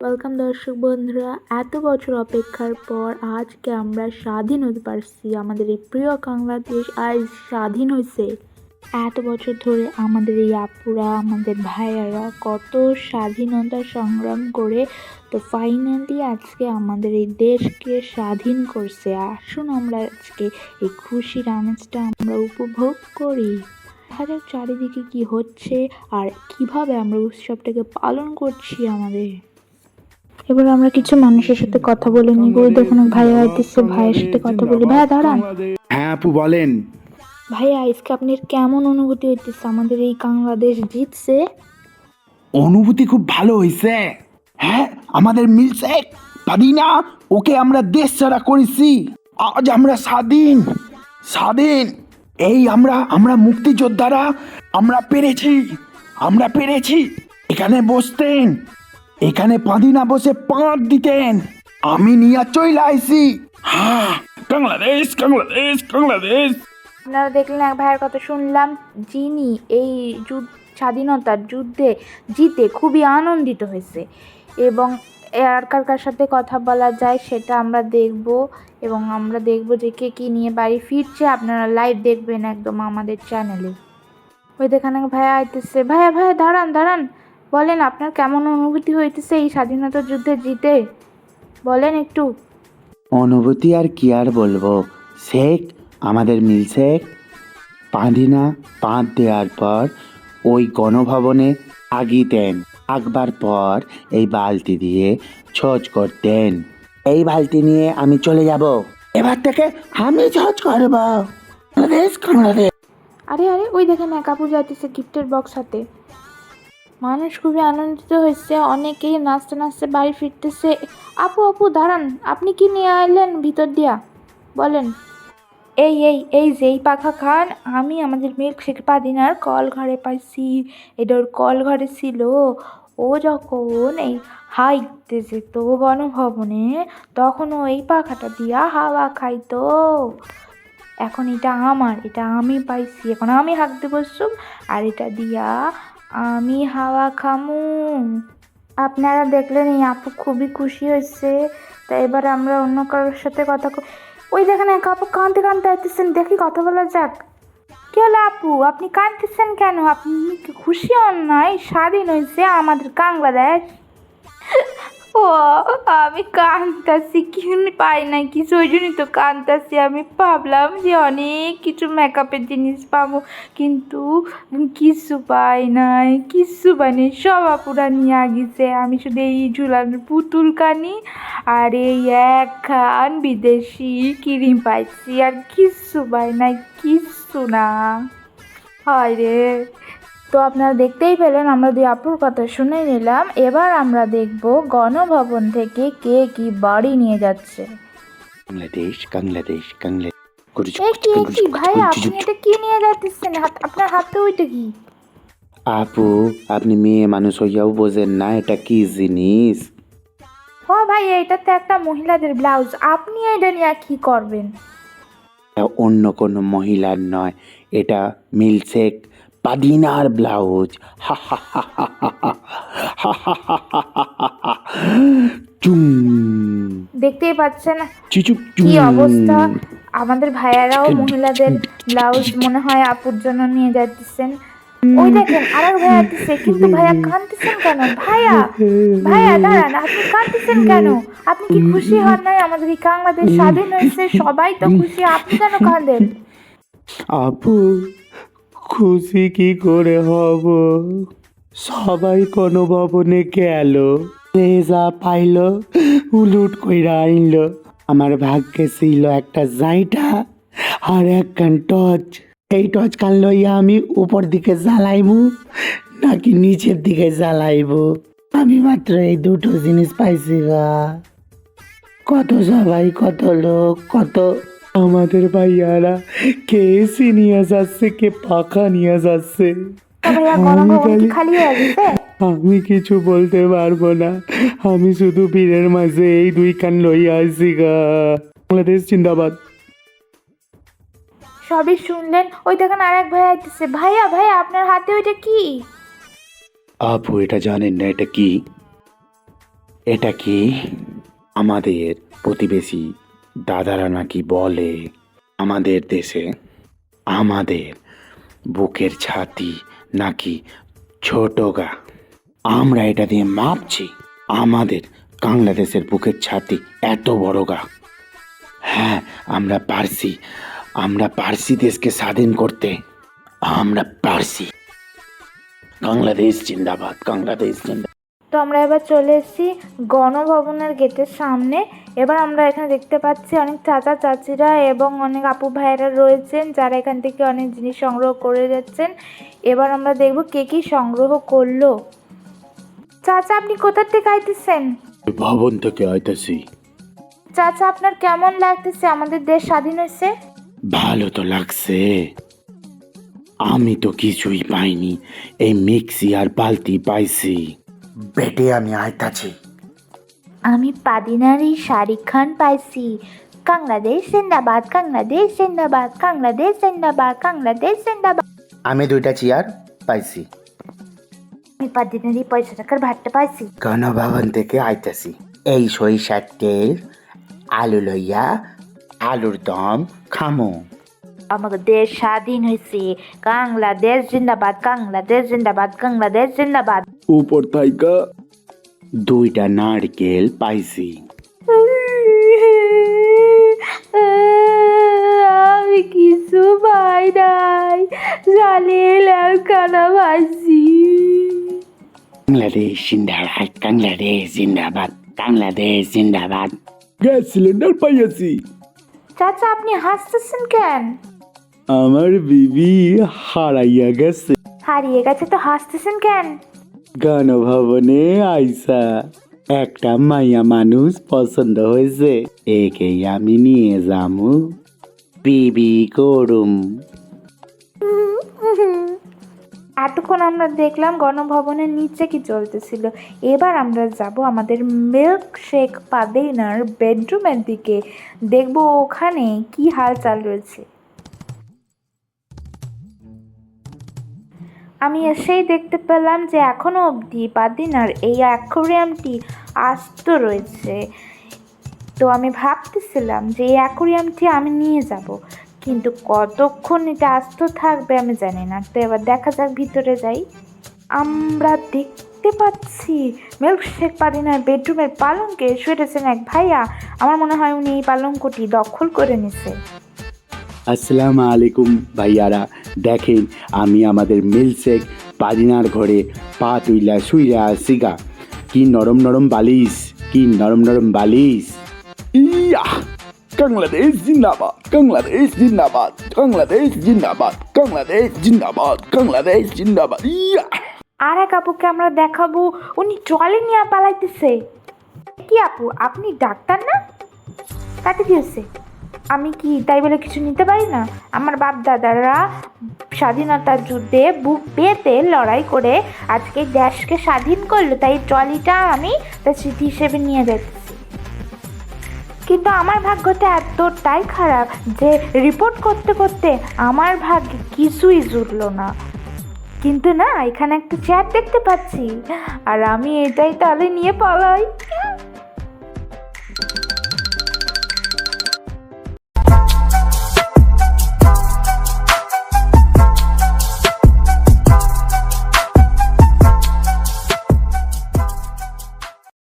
Welcome দর্শক বন্ধুরা, এত বছর অপেক্ষার পর আজকে আমরা স্বাধীন হতে পারছি আমাদের এই প্রিয় বাংলাদেশ আজ স্বাধীন হয়েছে। এত বছর ধরে আমাদের এই আপুরা, আমাদের ভাইয়ারা কত স্বাধীনতা সংগ্রাম করে, তো ফাইনালি আজকে আমাদের এই দেশকে স্বাধীন করছে। আসুন আমরা আজকে এই খুশির আমেজটা আমরা উপভোগ করি। দেখা যাক চারিদিকে কি হচ্ছে আর কীভাবে আমরা উৎসবটাকে পালন করছি আমাদের? এবার আমরা কিছু মানুষের সাথে কথা বলে নিব। ওই দেখুন এক ভাইয়া আইতেছে ভাইয়ের সাথে কথা বলি। ভাইয়া দাঁড়ান। হ্যাঁ আপু বলেন। ভাইয়া আজকে আপনার কেমন অনুভূতি হইতেছে? আমাদের এই বাংলাদেশ জিতছে। অনুভূতি খুব ভালো হয়েছে হ্যাঁ আমাদের মিলছে। পারি না ওকে আমরা দেশ ছাড়া করেছি। আজ আমরা স্বাধীন। স্বাধীন। এই আমরা আমরা মুক্তিযোদ্ধারা আমরা পেরেছি। আমরা পেরেছি। এখানে বসতেন। এখানে পাদিনা বসে পাঁট দিতেন। আমি নিয়ে চলে আইছি। হ্যাঁ বাংলাদেশ বাংলাদেশ বাংলাদেশ। আপনারা দেখলেন এক ভাইয়ের কথা শুনলাম যিনি এই যুদ্ধ স্বাধীনতার যুদ্ধে জিতে খুবই আনন্দিত হয়েছে। এবং আর কার কার সাথে কথা বলা যায় সেটা আমরা দেখব এবং আমরা দেখব যে কে কী নিয়ে বাড়ি ফিরছে। আপনারা লাইভ দেখবেন একদম আমাদের চ্যানেলে ওই দেখানে ভাইয়া আইতেছে ভাইয়া ভাইয়া দাঁড়ান দাঁড়ান। বলেন আপনার কেমন অনুভূতি হইতেছে এই স্বাধীনতা যুদ্ধে জিতে? বলেন একটু। অনুভূতি আর কি আর বলব? শেখ আমাদের মিল শেখ। পাঁদিনা পাঁত দেওয়ার পর ওই গণভবনে আগিতেন আগবার পর এই বালতি দিয়ে ছচ করতেন। এই বালতি নিয়ে আমি চলে যাব। এবার থেকে আমি ছচ করব। বাংলাদেশ বাংলাদেশ। আরে আরে ওই দেখেন এক আপু যাইতেছে গিফটের বক্স হাতে। মানুষ খুবই আনন্দিত হয়েছে, অনেকেই নাচতে নাচতে বাড়ি ফিরতেছে। আপু আপু, দাঁড়ান, আপনি কি নিয়ে আইলেন ভিতর দিয়া? বলেন। এই এই এই যে, এই পাখা খান, আমি আমাদের মিল্কশেক পাদিনার কল ঘরে পাইছি। এটা ওর কল ঘরে ছিল। ও যখন এই হাইতে যেত গণভবনে তখন ও এই পাখাটা দিয়া হাওয়া খাইতো। এখন এটা আমার, এটা আমি পাইছি, এখন আমি হাঁকতে বসছুম আর এটা দিয়া আমি হাওয়া খামু। আপনারা দেখলেন এই আপু খুবই খুশি হয়েছে। তা এবার আমরা অন্য কারোর সাথে কথা ওই দেখেন এক আপু কাঁদতে কাঁদতে আসতেছেন দেখি কথা বলা যাক। কি হলো আপু? আপনি কাঁদতেছেন কেন? আপনি খুশি হন নাই? স্বাধীন হয়েছে আমাদের বাংলাদেশ ও, আমি কান্তাছি কি পাই না কিছু? ওই জন্যই তো কান্তাছি আমি ভাবলাম যে অনেক কিছু মেকআপের জিনিস পাবো, কিন্তু কিছু পাই নাই, কিছু পাই নাই। সব আপুরা নিয়ে আগিছে আমি শুধু এই ঝুলানোর পুতুল কানি আর এই এক খান বিদেশি ক্রিম পাইছি, আর কিছু পাই নাই কিচ্ছু না। হয় রে। তো আপনারা দেখতেই পেলেন আমরা দুই আপুর কথা শুনে নিলাম। এবার আমরা দেখব গণভবন থেকে কে কি বাড়ি নিয়ে যাচ্ছে। বাংলাদেশ বাংলাদেশ বাংলাদেশ। কি ভাই আপনি এটা কি নিয়ে যাচ্ছেন? আপনার হাতে ওইটা কি? আপু আপনি মেয়ে মানুষ হইয়াও বোঝেন না এটা কি জিনিস? ও ভাই এটা তো একটা মহিলাদের ব্লাউজ। আপনি এটা নিয়ে কি করবেন? অন্য কোনো মহিলার নয় এটা মিলসেক পাদিনার ব্লাউজ চুম দেখতেই পাচ্ছেন কি অবস্থা আমাদের ভাইয়ারাও মহিলাদের ব্লাউজ মনে হয় আপুর জন্য নিয়ে যাচ্ছেন ওই দেখেন আর এক ভাইয়া আসছে কিন্তু ভাইয়া কাঁদতেছেন কেন ভাইয়া ভাইয়া দাঁড়ান আপনি কাঁদতেছেন কেন আপনি কি খুশি হন নাই আমাদের এই বাংলাদেশ স্বাধীন হয়েছে সবাই তো খুশি আপনি কেন কাঁদেন আপু খুশি কি করে হব? সবাই কোনো ভবনে গেল। যে যা পাইল, উলুট কইরা আইল আমার ভাগ্যে ছিল একটা জাইটা আর একখান টর্চ। এই টর্চ কান লইয়া আমি উপর দিকে জ্বালাইবো নাকি নিচের দিকে জ্বালাইবো? আমি মাত্র এই দুটো জিনিস পাইছি গা। কত সবাই, কত লোক, কত আমাদের ভাইয়ারা কে এসি নিয়ে যাচ্ছে কে পাখা নিয়ে যাচ্ছে। খালি আমি কিছু বলতে পারব না। আমি শুধু ভিড়ের মাঝে এই দুই কান লইয়া আছি গা। বাংলাদেশ জিন্দাবাদ। সবই শুনলেন? ওই দেখেন আরেক ভাইয়া আইতেছে। ভাইয়া ভাইয়া আপনার হাতে ওইটা কি? আপু এটা জানেন না এটা কি? এটা কি? আমাদের প্রতিবেশী দাদারা নাকি বলে, আমাদের দেশে আমাদের বুকের ছাতি নাকি ছোট গা। আমরা এটা দিয়ে মাপছি, আমাদের বাংলাদেশের বুকের ছাতি এত বড় গা। হ্যাঁ আমরা পারছি আমরা পারছি দেশকে স্বাধীন করতে, আমরা পারছি বাংলাদেশ জিন্দাবাদ বাংলাদেশ জিন্দাবাদ। তো আমরা এবার চলে এসেছি গণভবনের গেটের সামনে। এবার আমরা এখানে দেখতে পাচ্ছি অনেক চাচা চাচিরা এবং অনেক আপু ভাইয়েরা রয়েছেন যারা এখান থেকে অনেক জিনিস সংগ্রহ করে যাচ্ছেন। এবার আমরা দেখব কে কী সংগ্রহ করল। চাচা আপনি কোথার থেকে আইতেছেন? ভবন থেকে আইতেছি। চাচা আপনার কেমন লাগতেছে? আমাদের দেশ স্বাধীন হয়েছে? ভালো তো লাগছে। আমি তো কিছুই পাইনি। এই মিক্সি আর বালতি পাইছি। বেটে আমি আইতাছি। আমি পাদিনারি শারিক খান পাইছি। বাংলাদেশ জিন্দাবাদ বাংলাদেশ জিন্দাবাদ বাংলাদেশ জিন্দাবাদ বাংলাদেশ জিন্দাবাদ। আমি দুইটা চেয়ার পাইছি। আমি পাদিনারি পয়সা টাকার ভাতটা পাইছি। গণভবন থেকে আইতাছি। এই সরিষার তেল আলু লইয়া আলুর দম খামো। আমাদের দেশ স্বাধীন হয়েছে বাংলাদেশ জিন্দাবাদ বাংলাদেশ জিন্দাবাদ বাংলাদেশ জিন্দাবাদ। উপর থাইকা দুইটা নারকেল পাইছি। আমি কিছু পাই নাই জ্বালিয়ে কানা ভাইছি বাংলাদেশ জিন্দাবাদ বাংলাদেশ জিন্দাবাদ বাংলাদেশ জিন্দাবাদ। গ্যাস সিলিন্ডার পাইয়াছি। চাচা আপনি হাসতেছেন কেন? আমার বিবি হারাইয়া গেছে। হারিয়ে গেছে তো হাসতেছেন কেন? গণভবনে আইসা একটা মাইয়া মানুষ পছন্দ হয়েছে, একেই আমি নিয়ে যামু। বিবি করুম এতক্ষণ আমরা দেখলাম গণভবনের নিচে কি চলতেছিল। এবার আমরা যাব আমাদের মিল্ক শেক পাদেনার বেডরুমের দিকে। দেখব ওখানে কি হালচাল রয়েছে। আমি এসেই দেখতে পেলাম যে এখনও অবধি পাদিনার এই অ্যাকোরিয়ামটি আস্ত রয়েছে। তো আমি ভাবতেছিলাম যে এই অ্যাকোরিয়ামটি আমি নিয়ে যাব, কিন্তু কতক্ষণ এটা আস্ত থাকবে আমি জানি না। তো এবার দেখা যাক, ভিতরে যাই। আমরা দেখতে পাচ্ছি মিল্কশেক পাদিনার বেডরুমের পালঙ্কে শুয়েছেন এক ভাইয়া। আমার মনে হয় উনি এই পালঙ্কটি দখল করে নিছে। আসসালামু আলাইকুম ভাইয়ারা। দেখেন, আমি আমাদের মিলসেক পাদিনার ঘরে পা তুইলা শুইরা সিগা কি নরম নরম বালিশ, কি নরম নরম বালিশ। ইয়া, বাংলাদেশ জিন্দাবাদ বাংলাদেশ জিন্দাবাদ বাংলাদেশ জিন্দাবাদ বাংলাদেশ জিন্দাবাদ বাংলাদেশ জিন্দাবাদ। ইয়া। আর এক আপুকে আমরা দেখাবো, উনি ট্রলি নিয়ে পালাইতেছে। কি আপু, আপনি ডাক্তার না? তাতে হচ্ছে আমি কি তাই বলে কিছু নিতে পারি না? আমার বাপ দাদারা স্বাধীনতার যুদ্ধে বুক পেতে লড়াই করে আজকে দেশকে স্বাধীন করল, তাই ট্রলিটা আমি তার স্মৃতি হিসেবে নিয়ে যাচ্ছি। কিন্তু আমার ভাগ্যটা এতটাই খারাপ যে রিপোর্ট করতে করতে আমার ভাগ্যে কিছুই জুটলো না। কিন্তু না, এখানে একটা চেয়ার দেখতে পাচ্ছি। আর আমি এটাই তাহলে নিয়ে পালাই